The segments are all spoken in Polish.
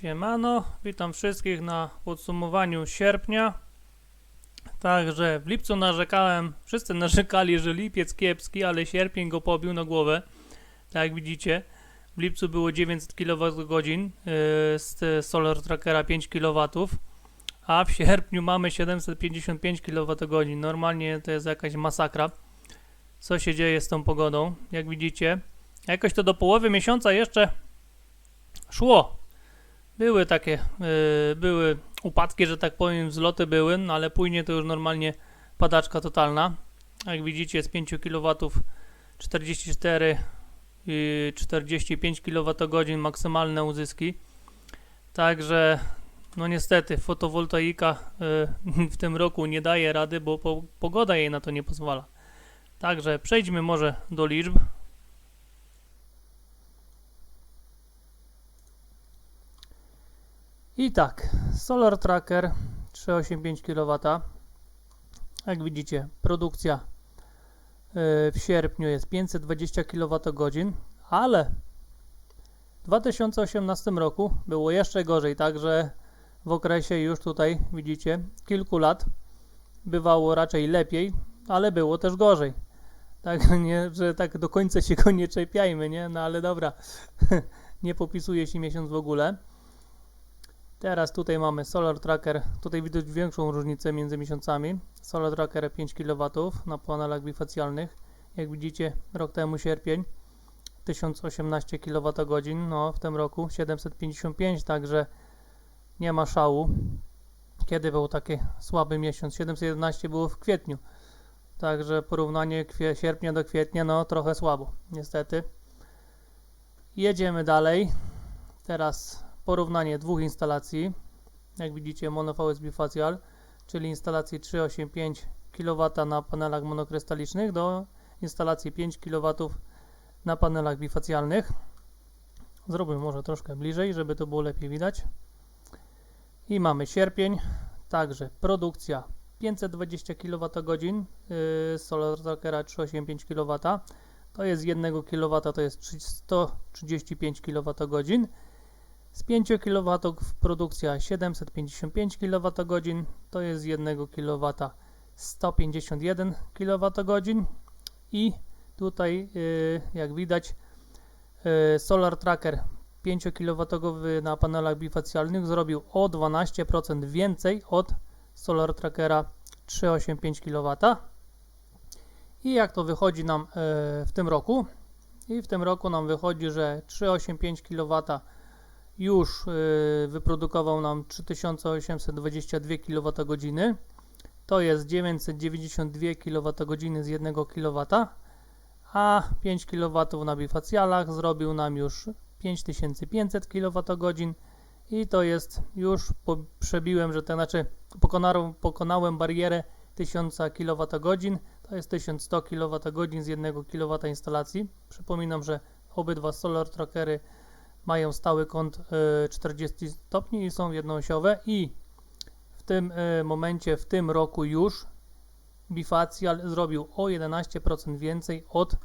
Siemano, witam wszystkich na podsumowaniu sierpnia. Także w lipcu narzekałem, wszyscy narzekali, że lipiec kiepski, ale sierpień go pobił na głowę. Tak jak widzicie, w lipcu było 900 kWh yy, z Solar Trackera 5 kW, a w sierpniu mamy 755 kWh. Normalnie to jest jakaś masakra. Co się dzieje z tą pogodą? Jak widzicie, jakoś to do połowy miesiąca jeszcze szło. Były takie, yy, były upadki, że tak powiem, wzloty były, no ale później to już normalnie padaczka totalna. Jak widzicie z 5 kW 44 i 45 kWh maksymalne uzyski. Także no niestety fotowoltaika yy, w tym roku nie daje rady, bo po, pogoda jej na to nie pozwala. Także przejdźmy może do liczb. I tak, Solar Tracker 385 kW. Jak widzicie, produkcja y, w sierpniu jest 520 kWh, ale w 2018 roku było jeszcze gorzej, także w okresie już tutaj widzicie kilku lat bywało raczej lepiej, ale było też gorzej. Tak, nie, że tak do końca się go nie czepiajmy, nie? No ale dobra, nie popisuje się miesiąc w ogóle. Teraz tutaj mamy Solar Tracker, tutaj widać większą różnicę między miesiącami. Solar Tracker 5 kW na panelach bifacjalnych. Jak widzicie, rok temu sierpień 1018 kWh, no w tym roku 755, także nie ma szału. Kiedy był taki słaby miesiąc? 711 było w kwietniu. Także porównanie sierpnia do kwietnia, no trochę słabo, niestety. Jedziemy dalej. Teraz porównanie dwóch instalacji. Jak widzicie, mono-VS bifacial, czyli instalacji 385 kW na panelach monokrystalicznych do instalacji 5 kW na panelach bifacjalnych. Zrobię może troszkę bliżej, żeby to było lepiej widać. I mamy sierpień, także produkcja 520 kWh yy, Solar Trackera 385 kW. To jest 1 kW, to jest 135 kWh. Z 5 kW produkcja 755 kWh, to jest z 1 kW 151 kWh i tutaj yy, jak widać yy, Solar Tracker 5 kW na panelach bifacjalnych zrobił o 12% więcej od Solar Trackera 385 kW. I jak to wychodzi nam yy, w tym roku? I w tym roku nam wychodzi, że 385 kW już y, wyprodukował nam 3822 kWh. To jest 992 kWh z 1 kW, a 5 kW na bifacjalach zrobił nam już 5500 kWh i to jest już po, przebiłem, że to znaczy pokonałem, pokonałem barierę 1000 kWh, to jest 1100 kWh z 1 kW instalacji. Przypominam, że obydwa solar trackery mają stały kąt 40 stopni i są jednoosiowe i w tym momencie, w tym roku już Bifacial zrobił o 11% więcej od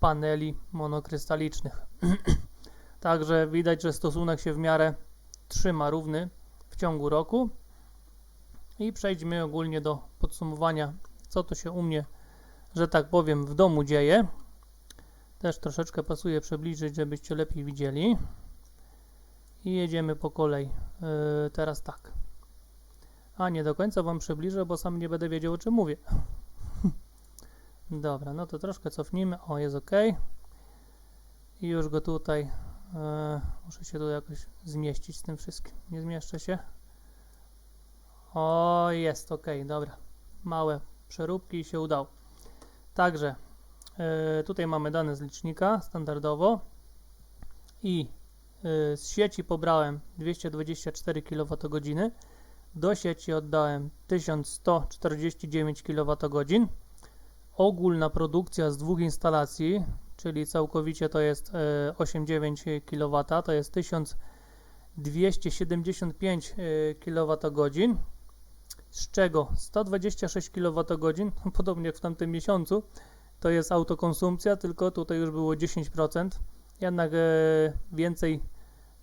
paneli monokrystalicznych. Także widać, że stosunek się w miarę trzyma równy w ciągu roku. I przejdźmy ogólnie do podsumowania, co to się u mnie, że tak powiem, w domu dzieje. Też troszeczkę pasuje przybliżyć, żebyście lepiej widzieli. I jedziemy po kolei. Yy, teraz tak. A nie do końca Wam przybliżę, bo sam nie będę wiedział o czym mówię. Dobra, no to troszkę cofnijmy. O, jest ok. I już go tutaj. Yy, muszę się tu jakoś zmieścić z tym wszystkim. Nie zmieszczę się. O, jest ok, dobra. Małe przeróbki i się udało. Także tutaj mamy dane z licznika standardowo. I yy, z sieci pobrałem 224 kWh, do sieci oddałem 1149 kWh. Ogólna produkcja z dwóch instalacji, czyli całkowicie to jest yy, 8,9 kW, to jest 1275 kWh z czego 126 kWh, podobnie jak w tamtym miesiącu, to jest autokonsumpcja, tylko tutaj już było 10%. Jednak e, więcej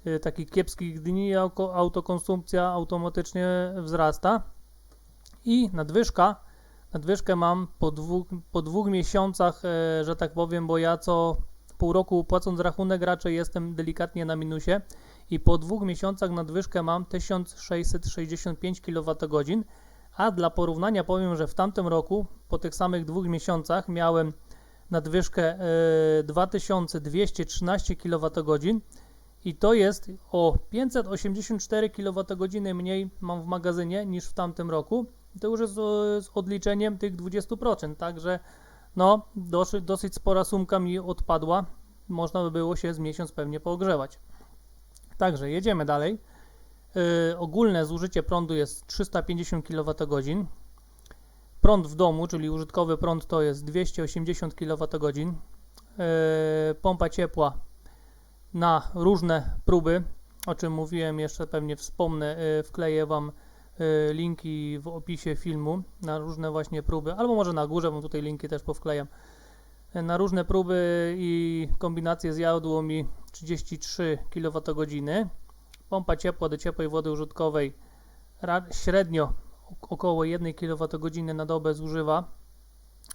y, takich kiepskich dni autokonsumpcja automatycznie wzrasta. I nadwyżka, nadwyżkę mam po dwóch, po dwóch miesiącach, e, że tak powiem, bo ja co pół roku płacąc rachunek raczej jestem delikatnie na minusie i po dwóch miesiącach nadwyżkę mam 1665 kWh, a dla porównania powiem, że w tamtym roku po tych samych dwóch miesiącach miałem nadwyżkę e, 2213 kWh i to jest o 584 kWh mniej mam w magazynie niż w tamtym roku. To już jest e, z odliczeniem tych 20%, także no dosyć, dosyć spora sumka mi odpadła. Można by było się z miesiąc pewnie poogrzewać. Także jedziemy dalej. Yy, ogólne zużycie prądu jest 350 kWh. Prąd w domu, czyli użytkowy prąd to jest 280 kWh. Yy, pompa ciepła na różne próby, o czym mówiłem jeszcze pewnie wspomnę, yy, wkleję Wam yy, linki w opisie filmu na różne właśnie próby, albo może na górze, bo tutaj linki też powklejam. Na różne próby i kombinacje zjadło mi 33 kWh. Pompa ciepła do ciepłej wody użytkowej średnio około 1 kWh na dobę zużywa,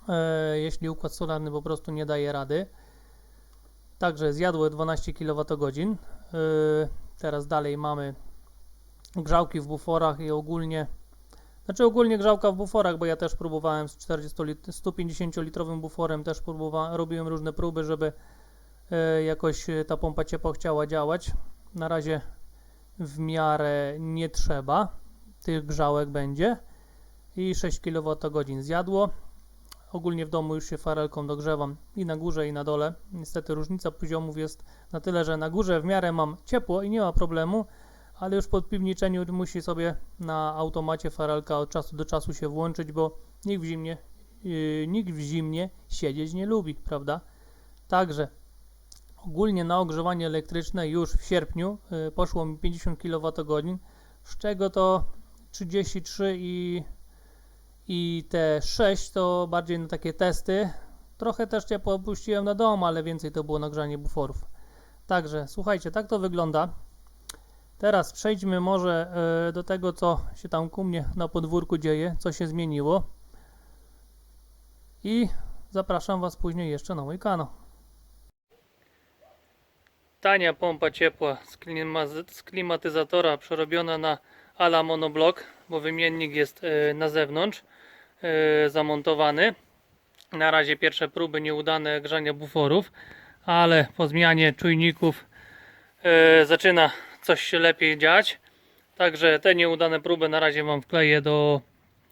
e, jeśli układ solarny po prostu nie daje rady. Także zjadły 12 kWh. Teraz dalej mamy grzałki w buforach i ogólnie znaczy ogólnie grzałka w buforach, bo ja też próbowałem z 40 lit 150 litrowym buforem też próbowałem, robiłem różne próby, żeby e, jakoś e, ta pompa ciepła chciała działać. Na razie w miarę nie trzeba. Tych grzałek będzie. I 6 kWh zjadło. Ogólnie w domu już się farelką dogrzewam i na górze i na dole. Niestety różnica poziomów jest na tyle, że na górze w miarę mam ciepło i nie ma problemu, ale już po piwniczeniu musi sobie na automacie farelka od czasu do czasu się włączyć, bo nikt w zimnie, yy, nikt w zimnie siedzieć nie lubi, prawda? Także ogólnie na ogrzewanie elektryczne już w sierpniu y, poszło mi 50 kWh, z czego to 33 i, i te 6 to bardziej na takie testy. Trochę też ciepło opuściłem na dom, ale więcej to było nagrzanie buforów. Także słuchajcie, tak to wygląda. Teraz przejdźmy może y, do tego, co się tam ku mnie na podwórku dzieje, co się zmieniło. I zapraszam Was później jeszcze na mój kanał. Tania pompa ciepła z klimatyzatora przerobiona na ala monoblock, bo wymiennik jest e, na zewnątrz e, zamontowany. Na razie pierwsze próby nieudane grzania buforów, ale po zmianie czujników e, zaczyna coś się lepiej dziać. Także te nieudane próby na razie Wam wkleję do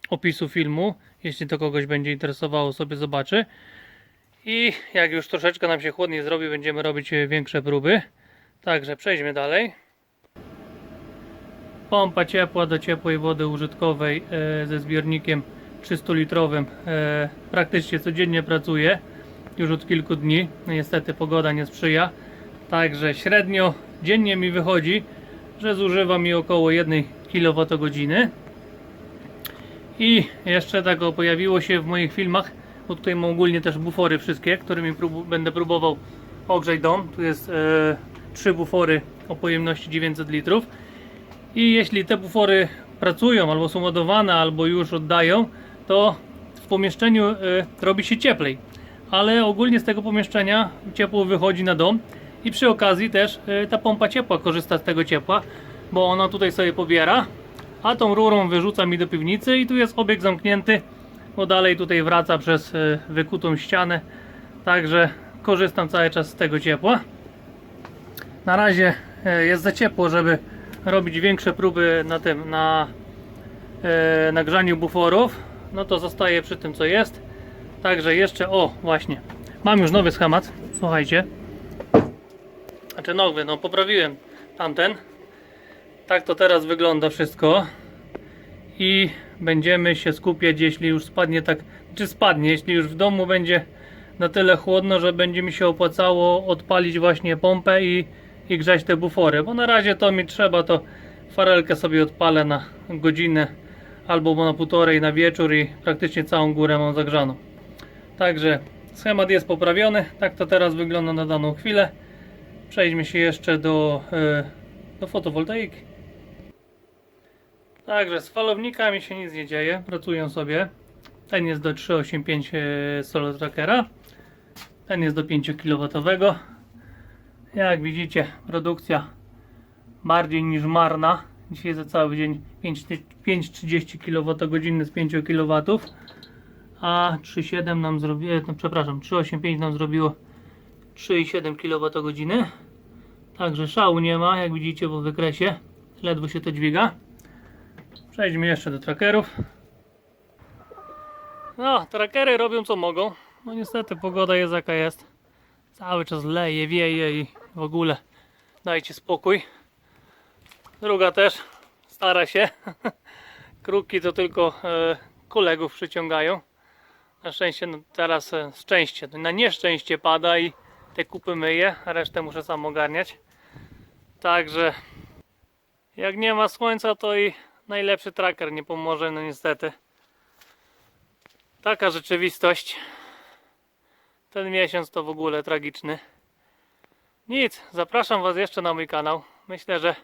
opisu filmu. Jeśli to kogoś będzie interesowało, sobie zobaczy. I jak już troszeczkę nam się chłodniej zrobi, będziemy robić większe próby. Także przejdźmy dalej. Pompa ciepła do ciepłej wody użytkowej e, ze zbiornikiem 300-litrowym e, praktycznie codziennie pracuje. Już od kilku dni. No Niestety pogoda nie sprzyja. Także średnio dziennie mi wychodzi, że zużywa mi około 1 kWh. I jeszcze tego pojawiło się w moich filmach, bo tutaj mam ogólnie też bufory wszystkie, którymi prób będę próbował ogrzeć dom. Tu jest e, trzy bufory o pojemności 900 litrów. I jeśli te bufory pracują, albo są ładowane, albo już oddają, to w pomieszczeniu e, robi się cieplej. Ale ogólnie z tego pomieszczenia ciepło wychodzi na dom i przy okazji też e, ta pompa ciepła korzysta z tego ciepła, bo ona tutaj sobie pobiera, a tą rurą wyrzuca mi do piwnicy i tu jest obieg zamknięty, bo dalej tutaj wraca przez e, wykutą ścianę. Także korzystam cały czas z tego ciepła. Na razie jest za ciepło, żeby robić większe próby na tym, na e, nagrzaniu buforów. No to zostaje przy tym co jest. Także jeszcze, o właśnie, mam już nowy schemat, słuchajcie. Znaczy nowy, no poprawiłem tamten. Tak to teraz wygląda wszystko. I będziemy się skupiać, jeśli już spadnie tak, czy spadnie, jeśli już w domu będzie na tyle chłodno, że będzie mi się opłacało odpalić właśnie pompę i, i grzać te bufory. Bo na razie to mi trzeba, to farelkę sobie odpalę na godzinę albo na półtorej na wieczór i praktycznie całą górę mam zagrzaną. Także schemat jest poprawiony. Tak to teraz wygląda na daną chwilę. Przejdźmy się jeszcze do e, do fotowoltaiki. Także z falownikami się nic nie dzieje, pracują sobie. Ten jest do 385 e, Solar Trackera. Ten jest do 5 kW. Jak widzicie, produkcja bardziej niż marna. Dzisiaj za cały dzień 5 ty- 5,30 kWh z 5 kW. A 3,7 nam zrobiło, no przepraszam, 3,85 nam zrobiło 3,7 kWh. Także szału nie ma, jak widzicie po wykresie. Ledwo się to dźwiga. Przejdźmy jeszcze do trackerów. No, trackery robią co mogą. No niestety pogoda jest jaka jest. Cały czas leje, wieje i w ogóle dajcie spokój. Druga też stara się. Kruki to tylko e, kolegów przyciągają. Na szczęście no, teraz e, szczęście, na nieszczęście pada i te kupy myję, a resztę muszę sam ogarniać. Także jak nie ma słońca, to i najlepszy tracker nie pomoże, no niestety. Taka rzeczywistość. Ten miesiąc to w ogóle tragiczny. Nic, zapraszam Was jeszcze na mój kanał. Myślę, że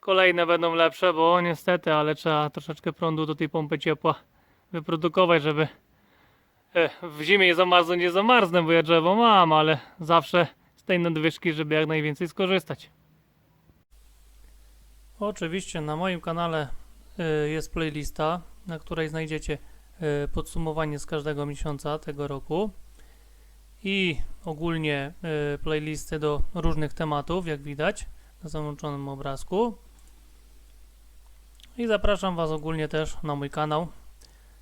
kolejne będą lepsze, bo niestety, ale trzeba troszeczkę prądu do tej pompy ciepła wyprodukować, żeby e, w zimie nie zamarznę, nie zamarznę, bo ja drzewo mam, ale zawsze z tej nadwyżki, żeby jak najwięcej skorzystać. Oczywiście na moim kanale y, jest playlista, na której znajdziecie y, podsumowanie z każdego miesiąca tego roku i ogólnie y, playlisty do różnych tematów, jak widać na załączonym obrazku. I zapraszam Was ogólnie też na mój kanał.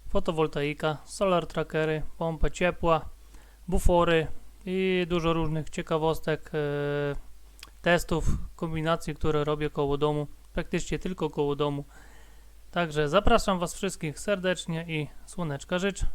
Fotowoltaika, solar trackery, pompa ciepła, bufory i dużo różnych ciekawostek, y, testów, kombinacji, które robię koło domu praktycznie tylko koło domu. Także zapraszam Was wszystkich serdecznie i słoneczka życzę.